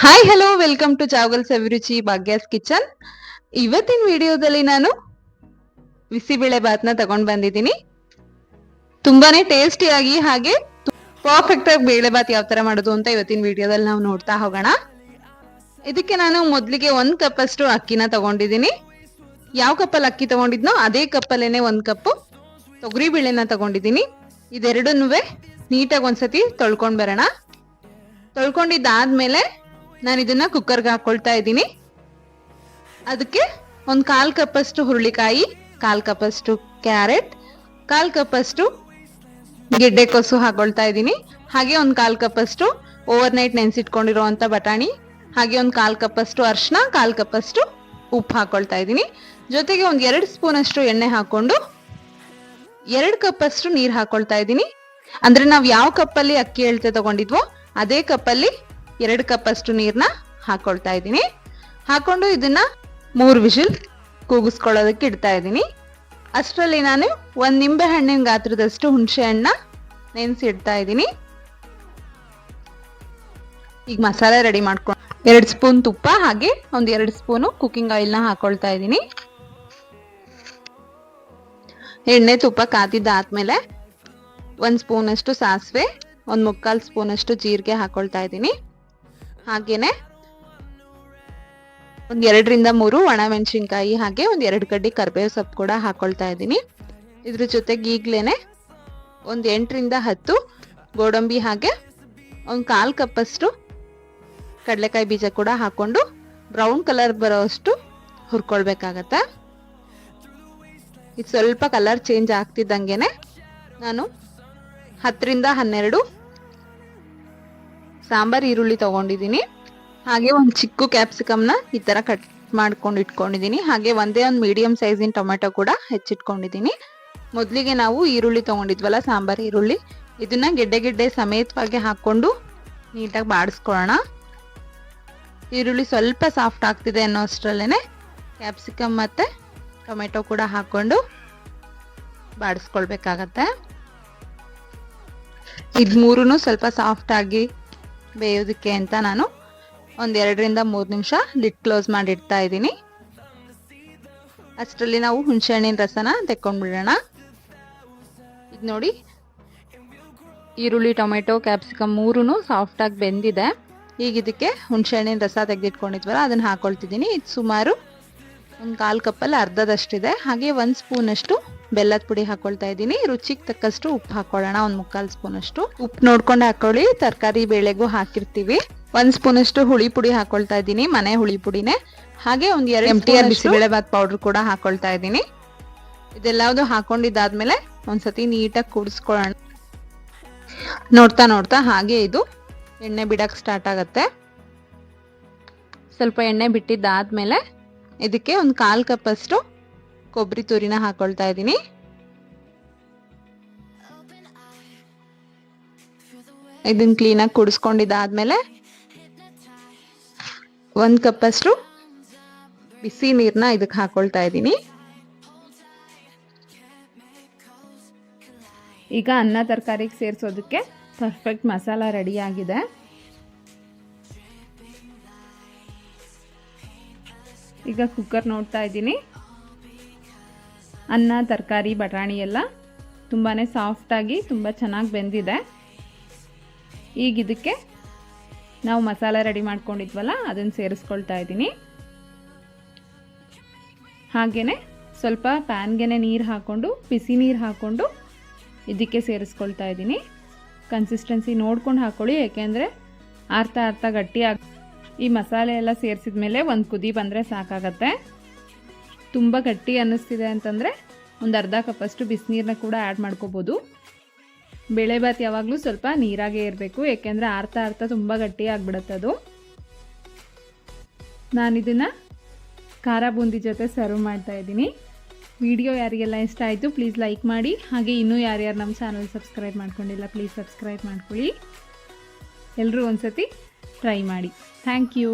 Hi hello welcome to Chavagal Abhiruchi Bhagya's kitchen ಇವತ್ತಿನ ವಿಡಿಯೋದಲ್ಲಿ ನಾನು ಬಿಸಿಬೇಳೆ ಬಾತ್ನ ತಗೊಂಡ್ ಬಂದಿದ್ದೀನಿ. ತುಂಬಾನೇ ಟೇಸ್ಟಿಯಾಗಿ ಹಾಗೆ ಪರ್ಫೆಕ್ಟ್ ಆಗಿ ಬೇಳೆ ಬಾತ್ ಯಾವ ತರ ಮಾಡೋದು ಅಂತ ಇವತ್ತಿನ ವಿಡಿಯೋದಲ್ಲಿ ನಾವು ನೋಡ್ತಾ ಹೋಗೋಣ. ಇದಕ್ಕೆ ನಾನು ಮೊದಲಿಗೆ ಒಂದ್ ಕಪ್ ಅಷ್ಟು ಅಕ್ಕಿನ ತಗೊಂಡಿದ್ದೀನಿ. ಯಾವ ಕಪ್ಪಲ್ಲಿ ಅಕ್ಕಿ ತಗೊಂಡಿದ್ನೋ ಅದೇ ಕಪ್ಪಲ್ಲೇನೆ ಒಂದ್ ಕಪ್ಪು ತೊಗರಿ ಬೇಳೆನ ತಗೊಂಡಿದ್ದೀನಿ. ಇದೆರಡನ್ನೂ ನೀಟಾಗಿ ಒಂದ್ಸತಿ ತೊಳ್ಕೊಂಡ್ ಬರೋಣ. ತೊಳ್ಕೊಂಡಿದ್ದಾದ್ಮೇಲೆ ನಾನು ಇದನ್ನ ಕುಕ್ಕರ್ಗೆ ಹಾಕೊಳ್ತಾ ಇದ್ದೀನಿ. ಅದಕ್ಕೆ ಒಂದು ಕಾಲ್ ಕಪ್ಪಷ್ಟು ಹುರುಳಿಕಾಯಿ, ಕಾಲ್ ಕಪ್ಪಷ್ಟು ಕ್ಯಾರೆಟ್ ಕಾಲ್ ಕಪ್ಪಷ್ಟು ಗೆಡ್ಡೆಕೋಸು ಹಾಕೊಳ್ತಾ ಇದ್ದೀನಿ. ಹಾಗೆ ಒಂದು ಕಾಲ್ ಕಪ್ಪಷ್ಟು ಓವರ್ ನೈಟ್ ನೆನ್ಸಿಟ್ಕೊಂಡಿರುವಂತ ಬಟಾಣಿ, ಹಾಗೆ ಒಂದು ಕಾಲ್ ಕಪ್ಪಷ್ಟು ಅರ್ಶಿನ ಕಾಲ್ ಕಪ್ಪಷ್ಟು ಉಪ್ಪು ಹಾಕೊಳ್ತಾ ಇದ್ದೀನಿ. ಜೊತೆಗೆ ಒಂದು ಎರಡು ಸ್ಪೂನ್ ಅಷ್ಟು ಎಣ್ಣೆ ಹಾಕೊಂಡು ಎರಡು ಕಪ್ಪಷ್ಟು ನೀರು ಹಾಕೊಳ್ತಾ ಇದ್ದೀನಿ. ಅಂದ್ರೆ ನಾವು ಯಾವ ಕಪ್ಪಲ್ಲಿ ಅಕ್ಕಿ ಎಳ್ತೆ ತಗೊಂಡಿದ್ವೋ, ಅದೇ ಕಪ್ಪಲ್ಲಿ ಎರಡು ಕಪ್ ಅಷ್ಟು ನೀರನ್ನ ಹಾಕೊಳ್ತಾ ಇದ್ದೀನಿ. ಹಾಕೊಂಡು ಇದನ್ನ ಮೂರು ವಿಷಲ್ ಕೂಗಿಸ್ಕೊಳ್ಳೋದಕ್ಕೆ ಇಡ್ತಾ ಇದ್ದೀನಿ. ಅಷ್ಟರಲ್ಲಿ ನಾನು ಒಂದು ನಿಂಬೆ ಹಣ್ಣಿನ ಗಾತ್ರದಷ್ಟು ಹುಣಸೆ ಹಣ್ಣ ನೆನೆಸಿ ಇಡ್ತಾ ಇದ್ದೀನಿ. ಈಗ ಮಸಾಲೆ ರೆಡಿ ಮಾಡ್ಕೊಂಡು ಎರಡು ಸ್ಪೂನ್ ತುಪ್ಪ ಹಾಗೆ ಒಂದು ಎರಡು ಸ್ಪೂನು ಕುಕ್ಕಿಂಗ್ ಆಯಿಲ್ನ ಹಾಕೊಳ್ತಾ ಇದ್ದೀನಿ. ಎಣ್ಣೆ ತುಪ್ಪ ಕಾದಿದ್ದಾದ್ಮೇಲೆ ಒಂದು ಸ್ಪೂನಷ್ಟು ಸಾಸಿವೆ, ಒಂದು ಮುಕ್ಕಾಲು ಸ್ಪೂನಷ್ಟು ಜೀರಿಗೆ ಹಾಕೊಳ್ತಾ ಇದ್ದೀನಿ. ಹಾಗೇನೆ ಒಂದ್ ಎರಡರಿಂದ ಮೂರು ಒಣ ಮೆಣಸಿನ್ಕಾಯಿ ಹಾಗೆ ಒಂದ್ ಎರಡು ಕಡ್ಡಿ ಕರ್ಬೇವು ಸೊಪ್ಪು ಕೂಡ ಹಾಕೊಳ್ತಾ ಇದ್ದೀನಿ. ಇದ್ರ ಜೊತೆಗೆ ಈಗ್ಲೇನೆ ಒಂದ್ ಎಂಟರಿಂದ ಹತ್ತು ಗೋಡಂಬಿ ಹಾಗೆ ಒಂದ್ ಕಾಲ್ ಕಪ್ಪಷ್ಟು ಕಡಲೆಕಾಯಿ ಬೀಜ ಕೂಡ ಹಾಕೊಂಡು ಬ್ರೌನ್ ಕಲರ್ ಬರೋಷ್ಟು ಹುರ್ಕೊಳ್ಬೇಕಾಗತ್ತೆ? ಇದು ಸ್ವಲ್ಪ ಕಲರ್ ಚೇಂಜ್ ಆಗ್ತಿದ್ದಂಗೆನೆ ನಾನು ಹತ್ತರಿಂದ ಹನ್ನೆರಡು ಸಾಂಬಾರ್, ಈರುಳ್ಳಿ ತಗೊಂಡಿದ್ದೀನಿ. ಹಾಗೆ ಒಂದು ಚಿಕ್ಕ ಕ್ಯಾಪ್ಸಿಕಮ್ನ ಈ ತರ ಕಟ್ ಮಾಡ್ಕೊಂಡು ಇಟ್ಕೊಂಡಿದ್ದೀನಿ. ಹಾಗೆ ಒಂದೇ ಒಂದು ಮೀಡಿಯಂ ಸೈಜಿನ ಟೊಮೆಟೊ ಕೂಡ ಹೆಚ್ಚಿಟ್ಕೊಂಡಿದ್ದೀನಿ. ಮೊದಲಿಗೆ ನಾವು ಈರುಳ್ಳಿ ತಗೊಂಡಿದ್ವಲ್ಲ, ಸಾಂಬಾರ್, ಈರುಳ್ಳಿ. ಇದನ್ನ ಗೆಡ್ಡೆ ಗೆಡ್ಡೆ ಸಮೇತವಾಗಿ ಹಾಕೊಂಡು ನೀಟಾಗಿ ಬಾಡಿಸ್ಕೊಳ್ಳೋಣ ಈರುಳ್ಳಿ ಸ್ವಲ್ಪ ಸಾಫ್ಟ್ ಆಗ್ತಿದೆ ಅನ್ನೋ ಅಷ್ಟರಲ್ಲೇ ಕ್ಯಾಪ್ಸಿಕಮ್ ಮತ್ತೆ ಟೊಮೆಟೊ ಕೂಡ ಹಾಕೊಂಡು ಬಾಡಿಸ್ಕೊಳ್ಬೇಕಾಗತ್ತೆ. ಇದು ಮೂರೂ ಸ್ವಲ್ಪ ಸಾಫ್ಟ್ ಆಗಿ ಬೇಯೋದಕ್ಕೆ ಅಂತ ನಾನು ಒಂದೆರಡರಿಂದ ಮೂರು ನಿಮಿಷ ಲಿಡ್ ಕ್ಲೋಸ್ ಮಾಡಿಡ್ತಾ ಇದ್ದೀನಿ. ಅಷ್ಟರಲ್ಲಿ ನಾವು ಹುಣಸೆಹಣ್ಣಿನ ರಸನ ತೆಕ್ಕೊಂಡ್ಬಿಡೋಣ. ಇದು ನೋಡಿ, ಈರುಳ್ಳಿ, ಟೊಮೆಟೊ, ಕ್ಯಾಪ್ಸಿಕಮ್ ಮೂರೂ ಸಾಫ್ಟಾಗಿ ಬೆಂದಿದೆ. ಈಗ ಇದಕ್ಕೆ ಹುಣಸೆಹಣ್ಣಿನ ರಸ ತೆಗೆದಿಟ್ಕೊಂಡಿದ್ವಲ್ಲ, ಅದನ್ನು ಹಾಕ್ಕೊಳ್ತಿದ್ದೀನಿ ಇದು ಸುಮಾರು ಒಂದು ಕಾಲು ಕಪ್ಪಲ್ಲಿ ಅರ್ಧದಷ್ಟಿದೆ. ಹಾಗೆ ಒಂದು ಸ್ಪೂನಷ್ಟು ಬೆಲ್ಲದ ಪುಡಿ ಹಾಕೊಳ್ತಾ ಇದ್ದೀನಿ. ರುಚಿಗೆ ತಕ್ಕಷ್ಟು ಉಪ್ಪು ಹಾಕೊಳ್ಳೋಣ ಒಂದು ಮುಕ್ಕಾಲು ಸ್ಪೂನಷ್ಟು. ಉಪ್ಪು ನೋಡ್ಕೊಂಡು ಹಾಕೊಳ್ಳಿ. ತರಕಾರಿ ಬೇಳೆಗೂ ಹಾಕಿರ್ತೀವಿ. ಒಂದು ಸ್ಪೂನಷ್ಟು ಹುಳಿ ಪುಡಿ ಹಾಕೊಳ್ತಾ ಇದ್ದೀನಿ ಮನೆ ಹುಳಿ ಪುಡಿನೇ. ಹಾಗೆ ಒಂದು ಎರಡು M T R bisibele bath powder ಕೂಡ ಹಾಕೊಳ್ತಾ ಇದ್ದೀನಿ. ಇದೆಲ್ಲದು ಹಾಕೊಂಡಿದ್ದಾದ್ಮೇಲೆ ಒಂದ್ಸತಿ ನೀಟಾಗಿ ಕೂಡಿಸ್ಕೊಳ್ಳೋಣ. ನೋಡ್ತಾ ನೋಡ್ತಾ ಹಾಗೆ ಇದು ಎಣ್ಣೆ ಬಿಡಕ್ಕೆ ಸ್ಟಾರ್ಟ್ ಆಗುತ್ತೆ. ಸ್ವಲ್ಪ ಎಣ್ಣೆ ಬಿಟ್ಟಿದ್ದಾದ್ಮೇಲೆ ಇದಕ್ಕೆ ಒಂದು ಕಾಲ್ ಕಪ್ ಅಷ್ಟು ಕೊಬ್ಬರಿ ತುರಿನ ಹಾಕೊಳ್ತಾ ಇದ್ದೀನಿ. ಇದನ್ನ ಕ್ಲೀನಾಗಿ ಕುಡಿಸ್ಕೊಂಡಿದ್ದಾದ್ಮೇಲೆ ಒಂದು ಕಪ್ಪಷ್ಟು ಬಿಸಿ ನೀರನ್ನ ಇದಕ್ಕೆ ಹಾಕೊಳ್ತಾ ಇದ್ದೀನಿ. ಈಗ ಅನ್ನ ತರಕಾರಿಗೆ ಸೇರಿಸೋದಕ್ಕೆ ಪರ್ಫೆಕ್ಟ್ ಮಸಾಲ ರೆಡಿ ಆಗಿದೆ. ಈಗ ಕುಕ್ಕರ್ ನೋಡ್ತಾ ಇದ್ದೀನಿ. ಅನ್ನ, ತರಕಾರಿ, ಬಟಾಣಿ ಎಲ್ಲ ತುಂಬಾ ಸಾಫ್ಟಾಗಿ ತುಂಬ ಚೆನ್ನಾಗಿ ಬೆಂದಿದೆ. ಈಗ ಇದಕ್ಕೆ ನಾವು ಮಸಾಲೆ ರೆಡಿ ಮಾಡ್ಕೊಂಡಿದ್ವಲ್ಲ, ಅದನ್ನು ಸೇರಿಸ್ಕೊಳ್ತಾ ಇದ್ದೀನಿ. ಹಾಗೆಯೇ ಸ್ವಲ್ಪ ಪ್ಯಾನ್ಗೆ ನೀರು ಹಾಕ್ಕೊಂಡು ಬಿಸಿ ನೀರು ಹಾಕ್ಕೊಂಡು ಇದಕ್ಕೆ ಸೇರಿಸ್ಕೊಳ್ತಾ ಇದ್ದೀನಿ. ಕನ್ಸಿಸ್ಟೆನ್ಸಿ ನೋಡ್ಕೊಂಡು ಹಾಕ್ಕೊಳ್ಳಿ ಏಕೆಂದರೆ ಅರ್ಥ ಆರ್ತಾ ಗಟ್ಟಿಯಾಗಿ ಈ ಮಸಾಲೆ ಎಲ್ಲ ಸೇರಿಸಿದ ಮೇಲೆ ಒಂದು ಕುದಿ ಬಂದರೆ ಸಾಕಾಗತ್ತೆ. ತುಂಬ ಗಟ್ಟಿ ಅನ್ನಿಸ್ತಿದೆ ಅಂತಂದರೆ ಒಂದು ಅರ್ಧ ಕಪ್ಪಷ್ಟು ಬಿಸಿನೀರನ್ನ ಕೂಡ ಆ್ಯಡ್ ಮಾಡ್ಕೋಬೋದು. ಬೇಳೆಭಾತ್ ಯಾವಾಗಲೂ ಸ್ವಲ್ಪ ನೀರಾಗೇ ಇರಬೇಕು, ಏಕೆಂದರೆ ಆರ್ತಾ ಆರ್ತಾ ತುಂಬ ಗಟ್ಟಿ ಆಗಿಬಿಡುತ್ತೆ ಅದು. ನಾನಿದನ್ನು ಖಾರ ಬೂಂದಿ ಜೊತೆ ಸರ್ವ್ ಮಾಡ್ತಾ ಇದ್ದೀನಿ. ವಿಡಿಯೋ ಯಾರಿಗೆಲ್ಲ ಇಷ್ಟ ಆಯಿತು ಪ್ಲೀಸ್ ಲೈಕ್ ಮಾಡಿ. ಹಾಗೆ ಇನ್ನೂ ಯಾರ್ಯಾರು ನಮ್ಮ ಚಾನಲ್ ಸಬ್ಸ್ಕ್ರೈಬ್ ಮಾಡ್ಕೊಂಡಿಲ್ಲ ಪ್ಲೀಸ್ ಸಬ್ಸ್ಕ್ರೈಬ್ ಮಾಡ್ಕೊಳ್ಳಿ. ಎಲ್ಲರೂ ಒಂದು ಟ್ರೈ ಮಾಡಿ. Thank you